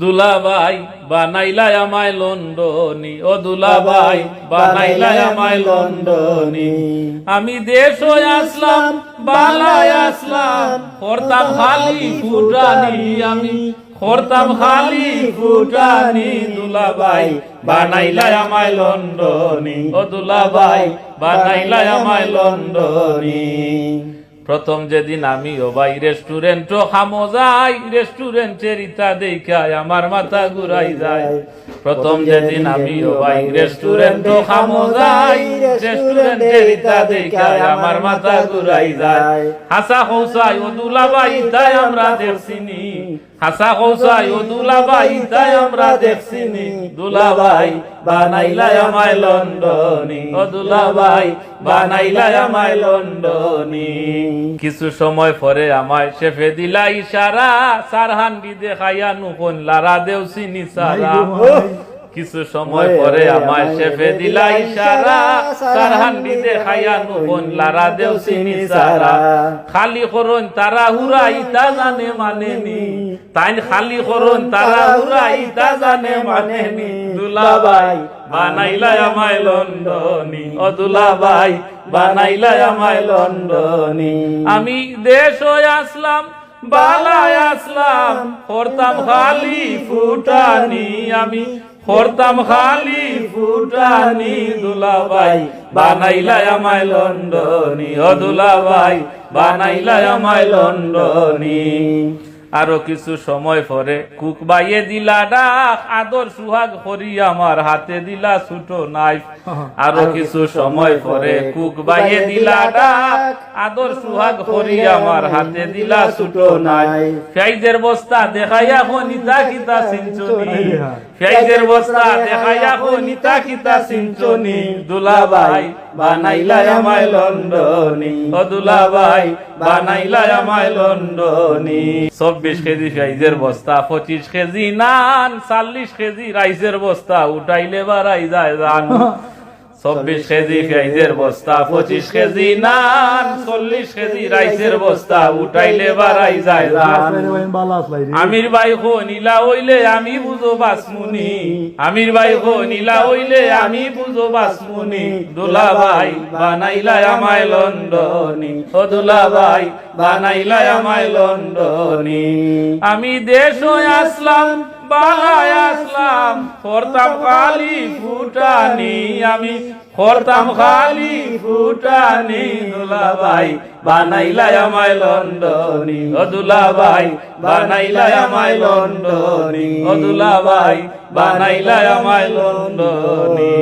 দুলাভাই বানাইলাই আমায় লন্ডনি। ও দুলাভাই বানাইলাই আমায় লন্ডনি। আমি দেশ আসলাম, বাংলায় আসলাম করতাম খালি ফুটানি আমি। করতাম খালি ফুটানি দুলাভাই বানাইলাই আমায় লন্ডনি। ও দুলাভাই বানাইলাই আমায় লন্ডনি। প্রথম যেদিন আমি ও ভাই রেস্টুরেন্ট খামো যাই রেস্টুরেন্টের ইটা দেখায় আমার মাথা ঘুরাই যায়। প্রথম যেদিন আমি ও ভাই রেস্টুরেন্ট খামো যাই রেস্টুরেন্টের ইটা দেখায় আমার মাথা ঘুরাই যায়। হাসা হৌসাই ও দুলাবাই তাই আমরা দেখছিনি হাসা কৌসাই ও দুলাবাই তাই আমরা দেখছিনি। দুলাবাই বানাইলাই আমায় লন্ডনি। ও দুলাবাই বানাইলাই আমায় লন্ডনি। কিছু সময় পরে আমায় শেফে দিলা ইশারা সারহান্ডি দেখাইয়া নুকন, লারা দেউসিনি সারা। কিছু সময় পরে আমায় শেফে দিলা ইশারা। সারহান্ডি দেখাইয়া নুকন লারা দেও চিনি সারা। খালি করন তারা হুরা ইতা জানে মানেনি তাই খালি করন তারা হুরা ইতা জানে মানেনি দুলাবাই বানাইলাই আমায় লন্ডনি ও দুলাবাই বানাইলাই আমায় লন্ডনি আমি দেশ হয়ে আসলাম বালায় আসলাম করতাম খালি ফুটানি। আমি করতাম খালি ফুটানি দুলাবাই বানাইলাই আমায় লন্ডনি। ও দুলাবাই বানাইলাই আমায় লন্ডনি। আরও কিছু সময় পরে কুক বাইয়ে দিলা ডাক আদর সুহাগ করি আমার হাতে দিলা ছুটো নাইফ। আরও কিছু সময় পরে কুক বাইয়ে দিলা ডাক আদর সুহাগ করি আমার হাতে দিলা ছুটো নাই ফেইজের বস্তা দেখাইয়া হো নিতা কিতা সিঞ্চনি। ফেইজের বস্তা দেখাইয়া হো নিতা কিতা সিঞ্চনি। দুলাবাই বানাইলা আমায় লন্ডনি। অদুলা ভাই বানাইলা আমায় লন্ডনি। চব্বিশ কেজি রাইজের বস্তা পঁচিশ কেজি নান চাল্লিশ কেজি রাইসের বস্তা উঠাইলে বাড়াই যায় জান। চব্বিশ কেজি পেঁয়াজের বস্তা, পঁচিশ কেজি নান, চল্লিশ কেজি রাইসের বস্তা, উঠাইলে বাড়াই যায় আমির ভাই হো, নীলা হইলে আমি বুঝো বাসমুনি। আমির ভাই হো, নীলা হইলে আমি বুঝো বাসমুনি। দুলা ভাই বানাইলা আমায় লন্ডনি। ও দুলা ভাই বানাইলা আমায় লন্ডনি। আমি দেশ আসলাম বাংলায় আসলাম করতাম খালি ফুটানি আমি। করতাম খালি ফুটানি দুলাবাই বানাইলাই আমায় লন্ডনি। ও দুলাভাই বানাইলাই আমায় লন্ডনি। ও দুলাভাই বানাইলাই আমায় লন্ডনি।